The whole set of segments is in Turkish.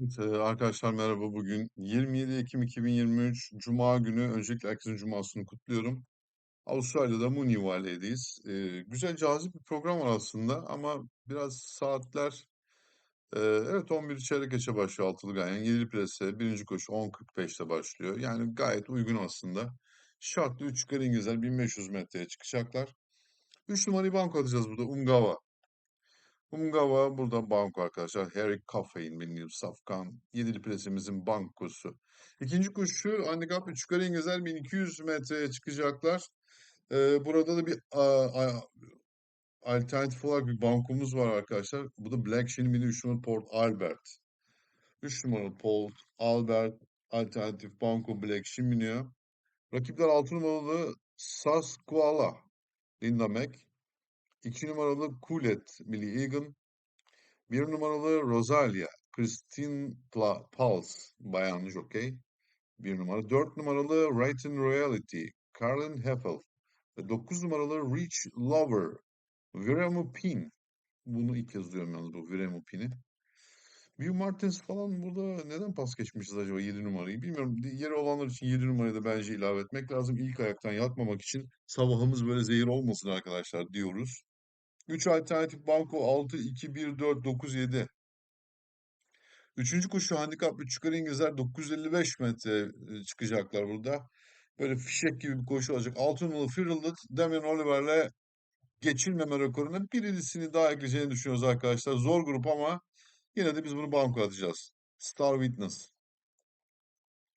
Evet, arkadaşlar merhaba. Bugün 27 Ekim 2023 Cuma günü. Öncelikle herkesin Cumasını kutluyorum. Avustralya'da Moonee Valley'deyiz. Eee, güzel, cazip bir program var aslında ama biraz saatler, eee, evet 11 çeyrek geçe başlıyor altılı ganyan. Yedili plase, birinci koşu 10.45'te başlıyor. Yani gayet uygun aslında. Şartlı 3 yukarı İngilizler 1500 metreye çıkacaklar. 3 numarayı banko atacağız burada. Ungava. Ungava burada banko arkadaşlar. Harry Coffey'in milli safkan. Yedili plasemizin bankosu. İkinci koşu handikap 3 yukarı İngilizler 1200 metreye çıkacaklar. Ee, burada da bir a, a, alternatif olarak bir bankomuz var arkadaşlar. Bu da Black Shin'in milli 3 numaralı Port Albert. 3 numaralı Port Albert alternatif banko Black Shin biniyor. Rakipler 6 numaralı Sasquala Linda Mac. 2 numaralı Kulet Millie Egan. Bir numaralı Rosalia, Christine Pla Pulse, bayan jokey. Bir numara. Dört numaralı Right in Reality, Carlin Heffel. Ve dokuz numaralı Reach Lover, Viremu Pin. Bunu ilk kez duyuyorum yalnız bu Viremu Pin'i. Bill Martins falan burada neden pas geçmişiz acaba 7 numarayı? Bilmiyorum. Yeri olanlar için 7 numarayı da bence ilave etmek lazım. İlk ayaktan yatmamak için sabahımız böyle zehir olmasın arkadaşlar diyoruz. 3 alternatif banko 6, 2, 1, 4, 9, 7. Üçüncü koşu handikap 3 yukarı İngilizler 955 metre çıkacaklar burada. Böyle fişek gibi bir koşu olacak. Altın numaralı Firilded Damian Oliver'le geçilmeme rekoruna birisini daha ekleyeceğini düşünüyoruz arkadaşlar. Zor grup ama yine de biz bunu banko atacağız. Star Witness.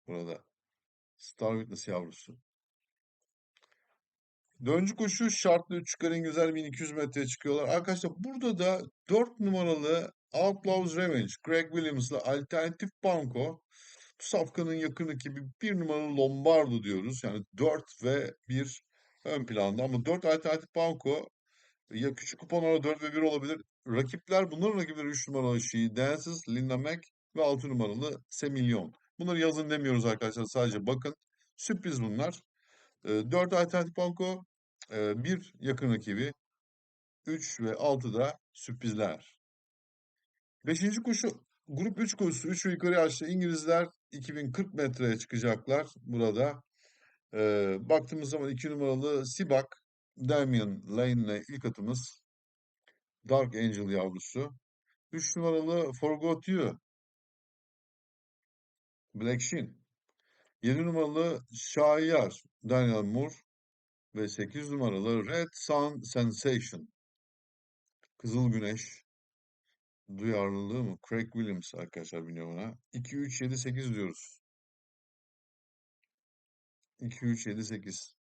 Burada. Star Witness yavrusu. Döncü koşu şartlı 3 yukarı İngilizler 1200 metreye çıkıyorlar. Arkadaşlar burada da 4 numaralı Outlaws Revenge, Greg Williams'la alternatif banko. Bu safkanın yakın ekibi bir numaralı Lombardo diyoruz. Yani 4 ve 1 ön planda ama 4 alternatif banko ya küçük kuponlara 4 ve 1 olabilir. Rakipler bunların rakipleri 3 numaralı She Dances, Linda Mac ve 6 numaralı Semilyon. Bunları yazın demiyoruz arkadaşlar sadece bakın. Sürpriz bunlar. 4 alternatif banko, 1 yakın rakibi, 3 ve 6 da sürprizler. Beşinci koşu grup 3 koşusu 3 ve yukarı yaşlı İngilizler 2040 metreye çıkacaklar burada. Ee, baktığımız zaman 2 numaralı Sibak, Damian Lane'le ilk atımız. Dark Angel yavrusu. 3 numaralı Forgot You. Black Shin. 7 numaralı Şahyar Daniel Moore ve 8 numaralı Red Sun Sensation. Kızıl Güneş duyarlılığı mı? Craig Williams arkadaşlar biniyor buna. 2, 3, 7, 8 diyoruz. 2, 3, 7, 8.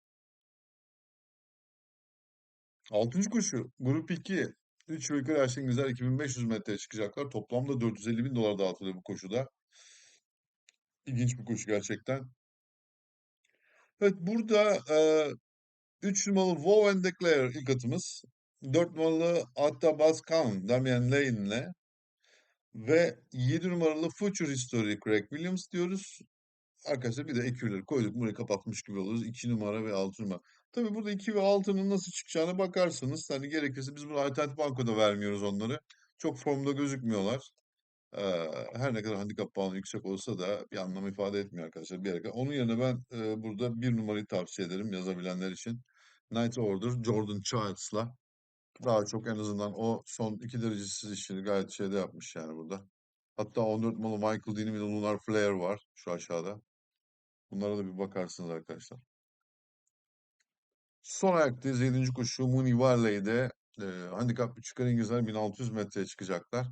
Altıncı koşu. Grup 2. 3 ve yukarı yaşlı İngilizler 2500 metreye çıkacaklar. Toplamda 450 bin dolar dağıtılıyor bu koşuda. İlginç bir koşu gerçekten. Evet burada e, 3 numaralı and Declare ilk atımız. 4 numaralı Atta Baskan Damian Lane'le ve 7 numaralı Future History Craig Williams diyoruz. Arkadaşlar bir de ekürleri koyduk. Burayı kapatmış gibi oluruz. 2 numara ve 6 numara. Tabii burada 2 ve 6'nın nasıl çıkacağına bakarsınız. Hani gerekirse biz bunu alternatif bankoda vermiyoruz onları. Çok formda gözükmüyorlar. Ee, her ne kadar handikap puanı yüksek olsa da bir anlam ifade etmiyor arkadaşlar. Bir yere. Onun yerine ben e, burada bir numarayı tavsiye ederim yazabilenler için. Night Order Jordan Childs'la daha çok en azından o son iki derecesiz işini gayet şeyde yapmış yani burada. Hatta 14 numaralı Michael Dean'in bir de Lunar Flare var şu aşağıda. Bunlara da bir bakarsınız arkadaşlar. Son ayaktayız. 7. koşu Mooney Valley'de e, handikap çıkan İngilizler 1600 metreye çıkacaklar.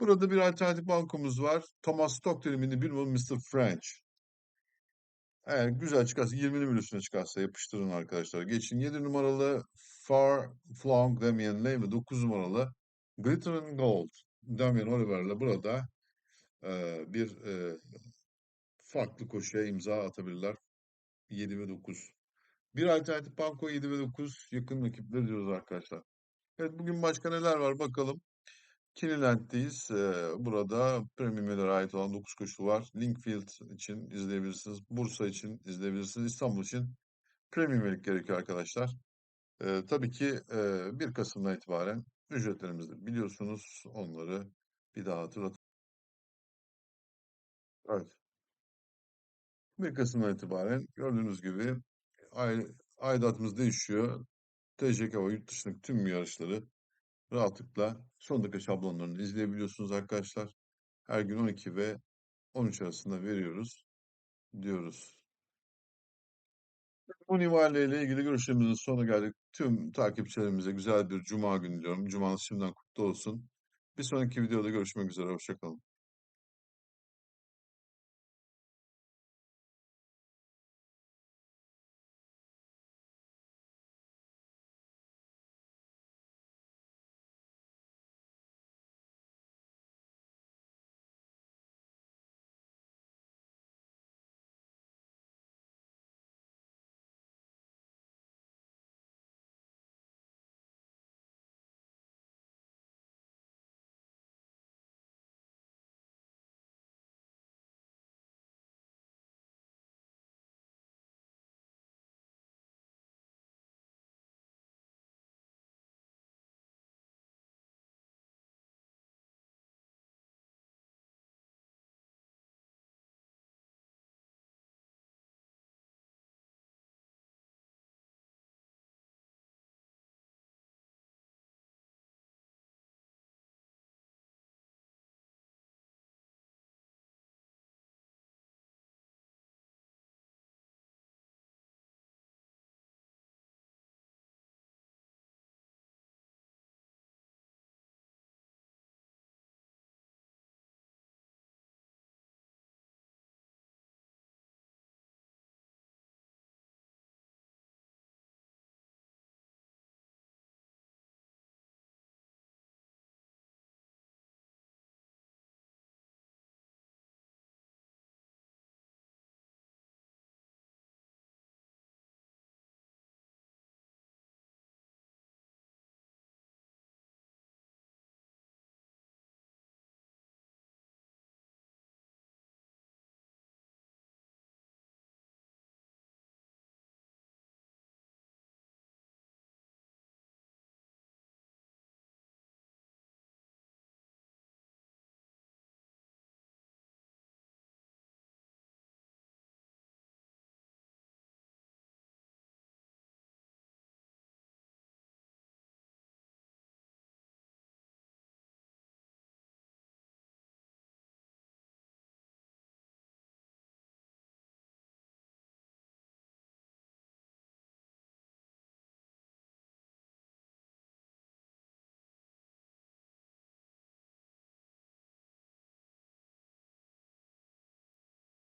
Burada bir alternatif bankomuz var. Thomas Stockton'in bir numaralı Mr. French. Eğer güzel çıkarsa 20'nin üstüne çıkarsa yapıştırın arkadaşlar. Geçin 7 numaralı Far Flong Damian Lane ve 9 numaralı Glittering Gold Damian Oliver'la burada e, bir e, farklı koşuya imza atabilirler. 7 ve 9. Bir alternatif banko 7 ve 9 yakın rakipleri diyoruz arkadaşlar. Evet bugün başka neler var bakalım. Kinilent'teyiz. Ee, burada premium'lere ait olan 9 koşu var. Linkfield için izleyebilirsiniz. Bursa için izleyebilirsiniz. İstanbul için premium üyelik gerekiyor arkadaşlar. Ee, tabii ki e, 1 Kasım'dan itibaren ücretlerimizi biliyorsunuz. Onları bir daha hatırlatalım. Evet. 1 Kasım'dan itibaren gördüğünüz gibi ay aidatımız değişiyor. TCK ve yurt dışındaki tüm yarışları rahatlıkla son dakika şablonlarını izleyebiliyorsunuz arkadaşlar. Her gün 12 ve 13 arasında veriyoruz diyoruz. Muni Vale ile ilgili görüşlerimizin sonuna geldik. Tüm takipçilerimize güzel bir cuma günü diliyorum. Cumanız şimdiden kutlu olsun. Bir sonraki videoda görüşmek üzere. Hoşça kalın.